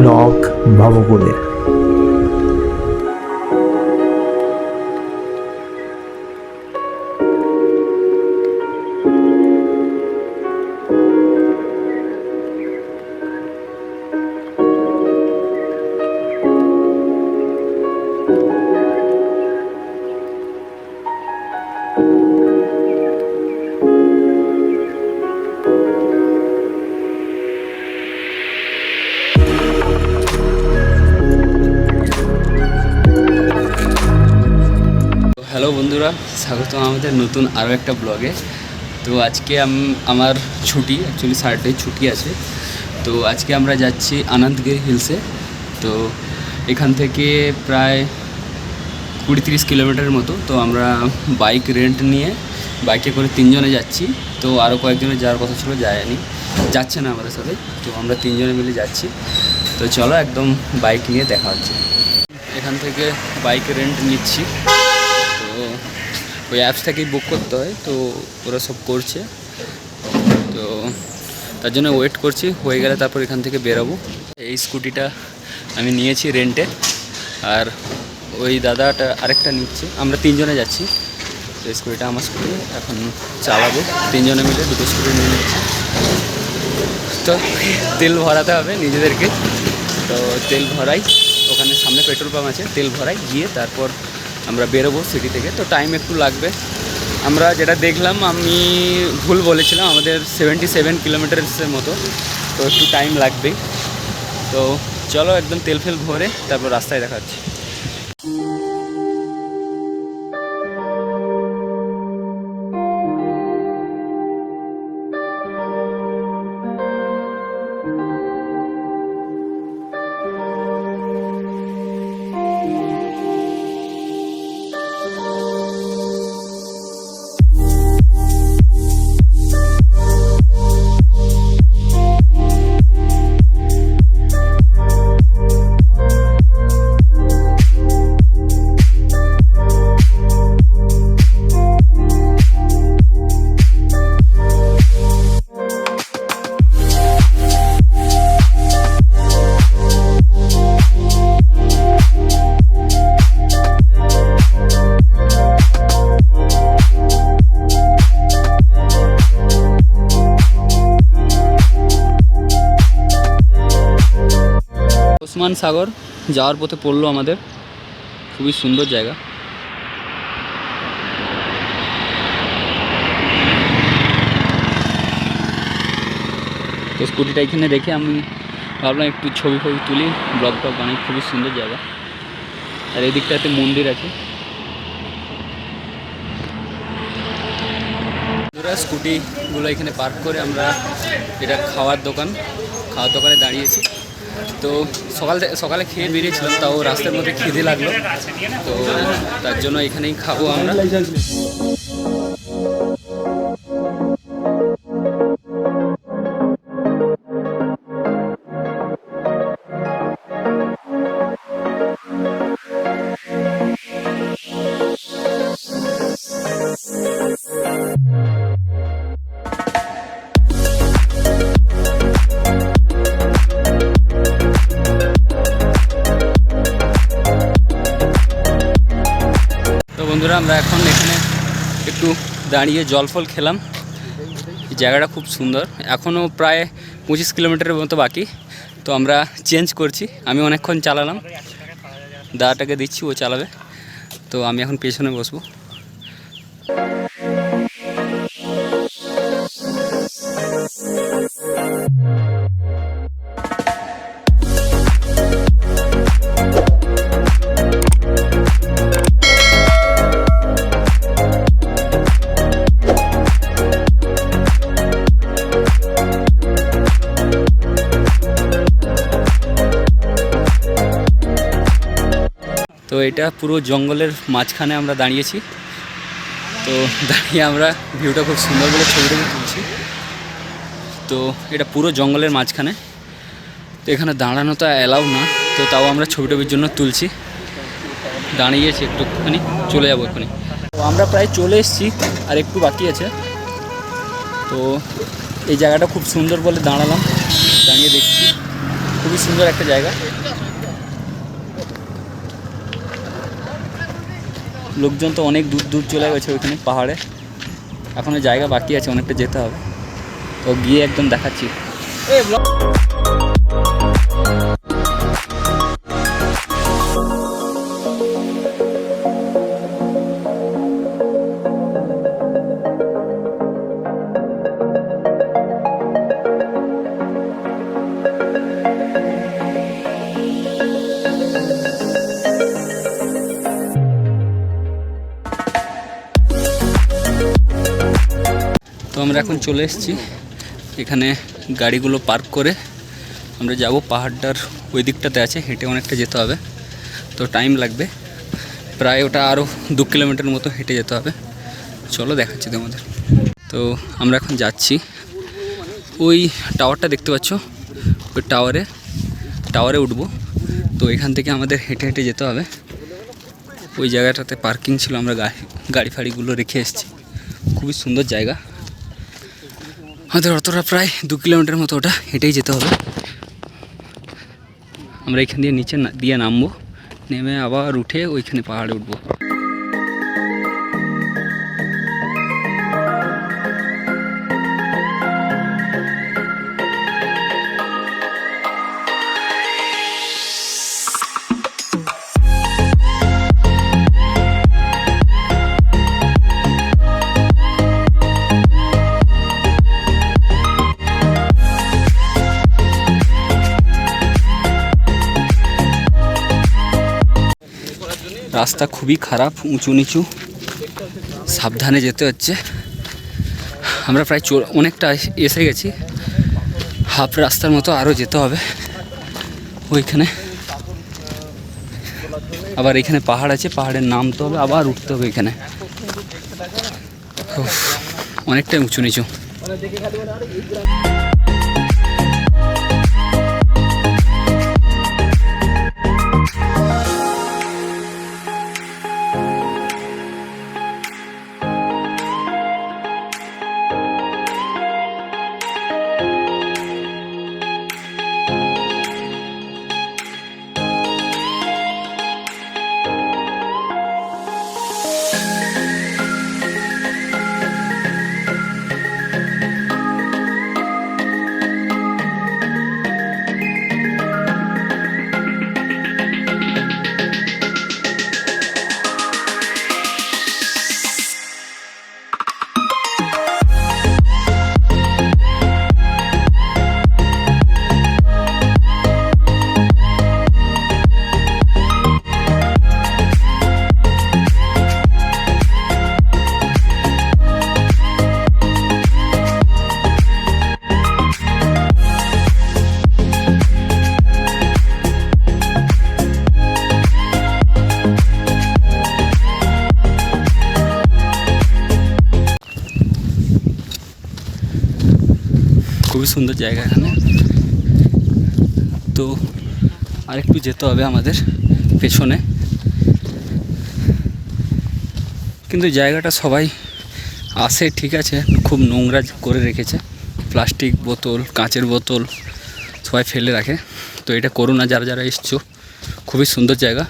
Blog নবকুলের বন্ধুরা স্বাগত আমাদের নতুন আরও একটা ব্লগে তো আজকে আমার ছুটি অ্যাকচুয়ালি সানডে ছুটি আছে। তো আজকে আমরা যাচ্ছি আনন্দগিরি হিলসে তো এখান থেকে প্রায় কুড়ি তিরিশ কিলোমিটারের মতো। তো আমরা বাইক রেন্ট নিয়ে বাইকে করে তিনজনে যাচ্ছি। তো আরও কয়েকজনের যাওয়ার কথা ছিল, যায়নি। যাচ্ছে না আমাদের সাথে। তো আমরা তিনজনে মিলে যাচ্ছি। তো চলো একদম বাইক নিয়ে দেখা হচ্ছে। এখান থেকে বাইক রেন্ট নিচ্ছি। ওই অ্যাপস থেকেই বুক করতে হয়, তো ওরা সব করছে। তো তার জন্য ওয়েট করছি, হয়ে গেলে তারপর এখান থেকে বেরোবো। এই স্কুটিটা আমি নিয়েছি রেন্টে আর ওই দাদাটা আরেকটা নিচ্ছে। আমরা তিনজনে যাচ্ছি, তো এই স্কুটিটা আমার স্কুটি, এখন চালাবো। তিনজনে মিলে দুটো স্কুটি নিয়ে নিচ্ছি। তো তেল ভরাতে হবে নিজেদেরকে। তো তেল ভরাই, ওখানে সামনে পেট্রোল পাম্প আছে, তেল ভরাই, গিয়ে তারপর আমরা বেরোবো সিটি থেকে। তো টাইম একটু লাগবে। আমরা যেটা দেখলাম, আমি ভুল বলেছিলাম, আমাদের সেভেন্টি সেভেন কিলোমিটার্সের মতো। তো একটু টাইম লাগবেই। তো চলো একদম তেল ফেল ভরে তারপর রাস্তায় দেখাচ্ছি ওসমান সাগর যাওয়ার পথে পড়ল আমাদের। খুবই সুন্দর জায়গা। তো স্কুটিটা এখানে রেখে আমি ভাবলাম একটু ছবি ফবি তুলি, ব্লগ টক বানাই, খুবই সুন্দর জায়গা। আর এই দিকটাতে মন্দির আছে। স্কুটিগুলো এখানে পার্ক করে আমরা, এটা খাওয়ার দোকান। খাওয়ার দোকানে দাঁড়িয়েছি। তো সকাল সকালে খেয়ে বেরিয়েছিলাম, তাও রাস্তার মধ্যে খিদে লাগল। তো তার জন্য এখানেই খাব আমরা। দাঁড়িয়ে জল ফল খেলাম। জায়গাটা খুব সুন্দর। এখনও প্রায় পঁচিশ কিলোমিটারের মতো বাকি। তো আমরা চেঞ্জ করছি। আমি অনেকক্ষণ চালালাম। দাটাকে দিচ্ছি, ও চালাবে। তো আমি এখন পেছনে বসবো। তো এটা পুরো জঙ্গলের মাঝখানে আমরা দাঁড়িয়েছি। তো দাঁড়িয়ে আমরা ভিউটা খুব সুন্দর বলে ছবিটাকে তুলছি। তো এটা পুরো জঙ্গলের মাঝখানে। তো এখানে দাঁড়ানো তো অ্যালাউ না, তো তাও আমরা ছবি টবির জন্য তুলছি। দাঁড়িয়েছি একটুখানি, চলে যাব এখানে তো আমরা প্রায় চলে এসেছি, আর একটু বাকি আছে। তো এই জায়গাটা খুব সুন্দর বলে দাঁড়ালাম, দাঁড়িয়ে দেখছি। খুবই সুন্দর একটা জায়গা। লোকজন তো অনেক দূর দূর চলে গেছে ওইখানে, পাহাড়ে। এখনও জায়গা বাকি আছে, অনেকটা যেতে হবে। তো গিয়ে একদম দেখাচ্ছি। আমরা এখন চলে এসেছি। এখানে গাড়িগুলো পার্ক করে আমরা যাব পাহাড়টার ওই দিকটাতে আছে, হেঁটে অনেকটা যেতে হবে। তো টাইম লাগবে। প্রায় ওটা আরও দু কিলোমিটার মতো হেঁটে যেতে হবে। চলো দেখাচ্ছি তোমাদের। তো আমরা এখন যাচ্ছি। ওই টাওয়ারটা দেখতে পাচ্ছ? ওই টাওয়ারে টাওয়ারে উঠবো। তো এখান থেকে আমাদের হেঁটে হেঁটে যেতে হবে। ওই জায়গাটাতে পার্কিং ছিল, আমরা গাড়ি গাড়ি ফাড়িগুলো রেখে এসেছি। খুবই সুন্দর জায়গা। আমাদের অতটা প্রায় দু কিলোমিটার মতো ওটা, হেঁটেই যেতে হবে। আমরা এখান দিয়ে নিচে দিয়ে নামবো। নেমে আবার উঠে ওইখানে পাহাড়ে উঠবো। রাস্তা খুবই খারাপ, উঁচু নিচু। সাবধানে যেতে হচ্ছে। আমরা প্রায় চো অনেকটা এসে গেছি। হাফ রাস্তার মতো আরও যেতে হবে ওইখানে। আবার এখানে পাহাড় আছে, পাহাড়ের নামতে হবে, আবার উঠতে হবে এখানে। অনেকটাই উঁচু নিচু। খুবই সুন্দর জায়গা এখানে। তো আরেকটু যেতে হবে আমাদের পেছনে। কিন্তু জায়গাটা সবাই আসে ঠিক আছে, খুব নোংরা করে রেখেছে। প্লাস্টিক বোতল, কাঁচের বোতল সবাই ফেলে রাখে। তো এটা করো না, যারা যারা এসছো, খুবই সুন্দর জায়গা।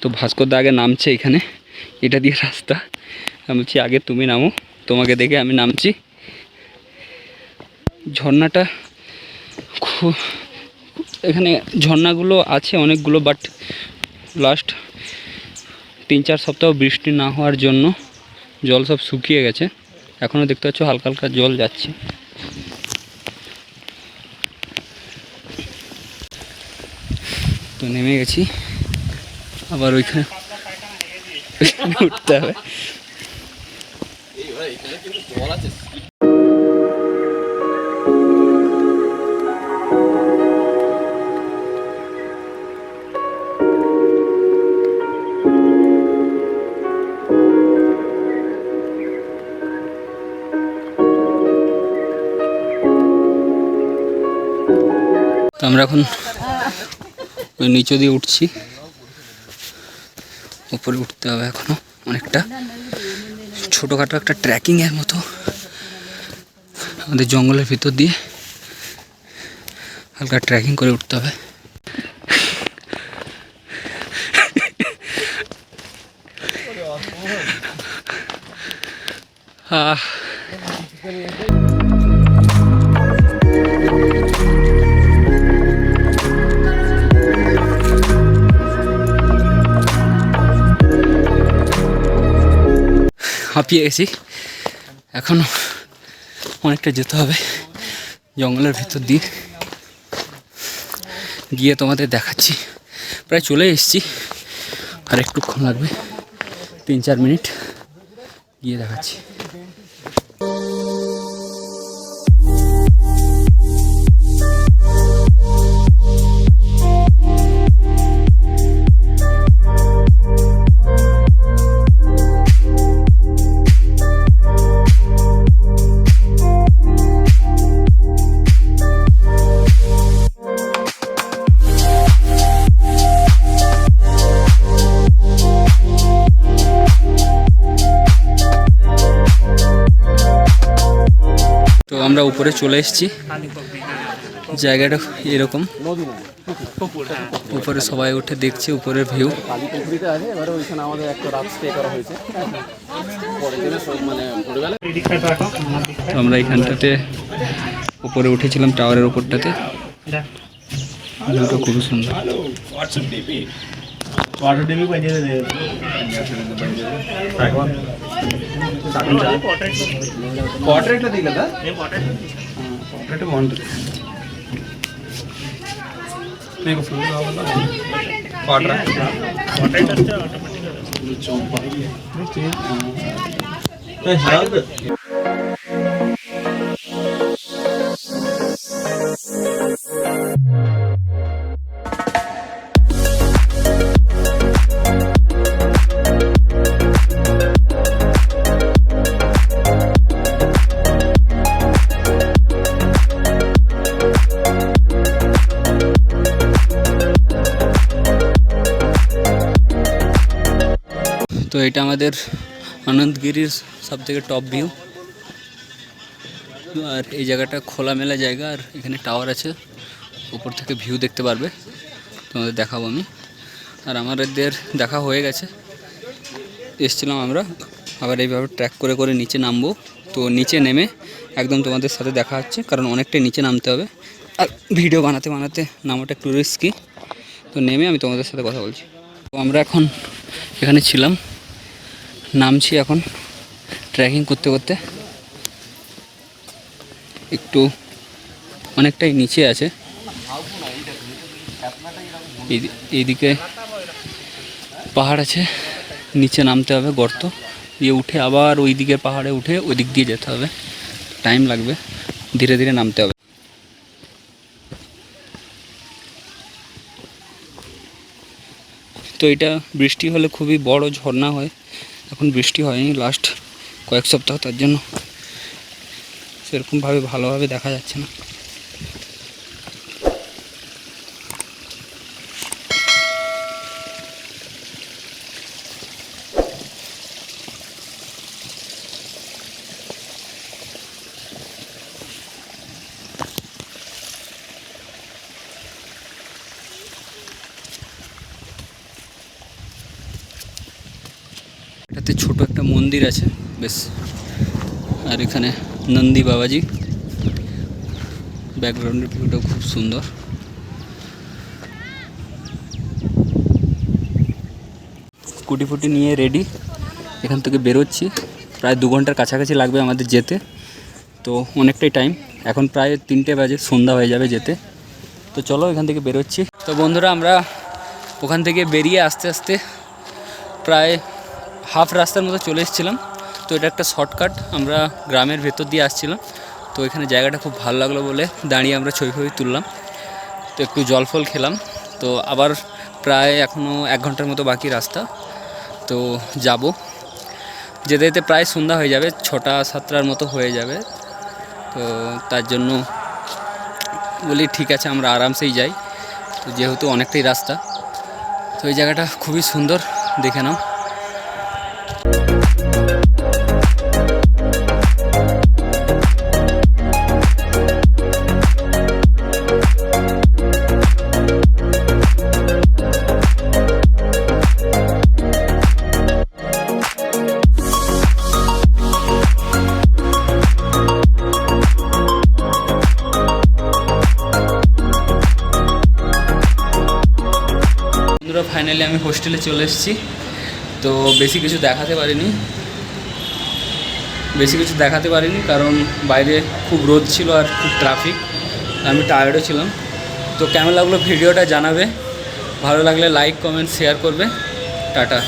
তো ভাস্কর দা আগে নামছে এখানে। এটা দিয়ে রাস্তা। আমি বলছি, আগে তুমি নামো, তোমাকে দেখে আমি নামছি। ঝর্ণাটা খুব, এখানে ঝর্ণাগুলো আছে অনেকগুলো বাট লাস্ট তিন চার সপ্তাহ বৃষ্টি না হওয়ার জন্য জল সব শুকিয়ে গেছে। এখনও দেখতে পাচ্ছ হালকা হালকা জল যাচ্ছে। তো নেমে গেছি। আবার ওইখানে উঠতে হবে। আমরা এখন ওই নিচে দিয়ে উঠছি। উপরে উঠতে হবে এখনও অনেকটা। ছোটোখাটো একটা ট্রেকিংয়ের মতো আমাদের জঙ্গলের ভিতর দিয়ে হালকা ট্রেকিং করে উঠতে হবে। আহ। হাঁপিয়ে গেছি। এখনও অনেকটা যেতে হবে। জঙ্গলের ভেতর দিয়ে গিয়ে তোমাদের দেখাচ্ছি। প্রায় চলে এসেছি। আর একটুক্ষণ লাগবে। তিন চার মিনিট গিয়ে দেখাচ্ছি। করে চলে এসেছি। জায়গাটা এরকম। উপরে সবাই উঠে দেখছে, উপরের ভিউ আমরা এখানটাতে উপরে উঠেছিলাম, টাওয়ারের উপরটাতে। ভিউটা খুবই সুন্দর। పోర్ట్రేట్లో దిగదా పోర్ట్రేట్. బాగుంటుంది. మీకు ఫుల్ కావాలా? క్వార్టరా క్వార్టర్ তো এটা আমাদের আনন্দগিরির সব থেকে টপ ভিউ আর এই জায়গাটা খোলামেলা জায়গা, আর এখানে টাওয়ার আছে। উপর থেকে ভিউ দেখতে পারবে। তোমাদের দেখাবো আমি। আর আমাদের দেখা হয়ে গেছে। এসছিলাম আমরা। আবার এইভাবে ট্র্যাক করে করে নিচে নামবো। তো নিচে নেমে একদম তোমাদের সাথে দেখা হচ্ছে, কারণ অনেকটাই নিচে নামতে হবে। আর ভিডিও বানাতে বানাতে নামাটা একটু রিস্কি তো নেমে আমি তোমাদের সাথে কথা বলছি। তো আমরা এখন এখানে ছিলাম। নামছি এখন ট্রেকিং করতে করতে। একটু অনেকটাই নিচে আছে। এইদি- এইদিকে পাহাড় আছে, নিচে নামতে হবে গর্ত। দিয়ে উঠে আবার ওই দিকের পাহাড়ে উঠে ওই দিক দিয়ে যেতে হবে। টাইম লাগবে, ধীরে ধীরে নামতে হবে। তো এটা বৃষ্টি হলে খুবই বড় ঝর্ণা হয়। এখন বৃষ্টি হয়নি লাস্ট কয়েক সপ্তাহ তার জন্য সেরকমভাবে ভালোভাবে দেখা যাচ্ছে না। এটাতে ছোট একটা মন্দির আছে, বেশ। আর এখানে নন্দী বাবাজি। ব্যাকগ্রাউন্ডের ভিউটা খুব সুন্দর। স্কুটি ফুটি নিয়ে রেডি এখান থেকে বেরোচ্ছি। প্রায় দু ঘণ্টার কাছাকাছি লাগবে আমাদের যেতে। তো অনেকটাই টাইম এখন প্রায় তিনটে বাজে, সন্ধ্যা হয়ে যাবে যেতে। তো চলো এখান থেকে বেরোচ্ছি। তো বন্ধুরা, আমরা ওখান থেকে বেরিয়ে আস্তে আস্তে প্রায় হাফ রাস্তার মতো চলে এসেছিলাম। তো এটা একটা শর্টকাট আমরা গ্রামের ভেতর দিয়ে আসছিলাম। তো এখানে জায়গাটা খুব ভালো লাগল বলে দাঁড়িয়ে আমরা ছবি ফবি তুললাম। তো একটু জল ফল খেলাম। তো আবার প্রায় এখনও এক ঘণ্টার মতো বাকি রাস্তা। তো যাব। যেতে যেতে প্রায় সন্ধ্যা হয়ে যাবে, ছটা, সাতটার মতো হয়ে যাবে। তো তার জন্য বলি, ঠিক আছে, আমরা আরামসেই যাই। তো যেহেতু অনেকটাই রাস্তা, তো এই জায়গাটা খুবই সুন্দর, দেখে নাও। ফাইনালি আমি হোস্টেলে চলে এসেছি। তো বেশি কিছু দেখাতে পারিনি। বেশি কিছু দেখাতে পারিনি কারণ বাইরে খুব রোদ ছিল আর খুব ট্রাফিক আমি টায়ার্ডও ছিলাম। তো কেমন লাগল ভিডিওটা জানাবে। ভালো লাগলে লাইক কমেন্ট শেয়ার করবে। টাটা।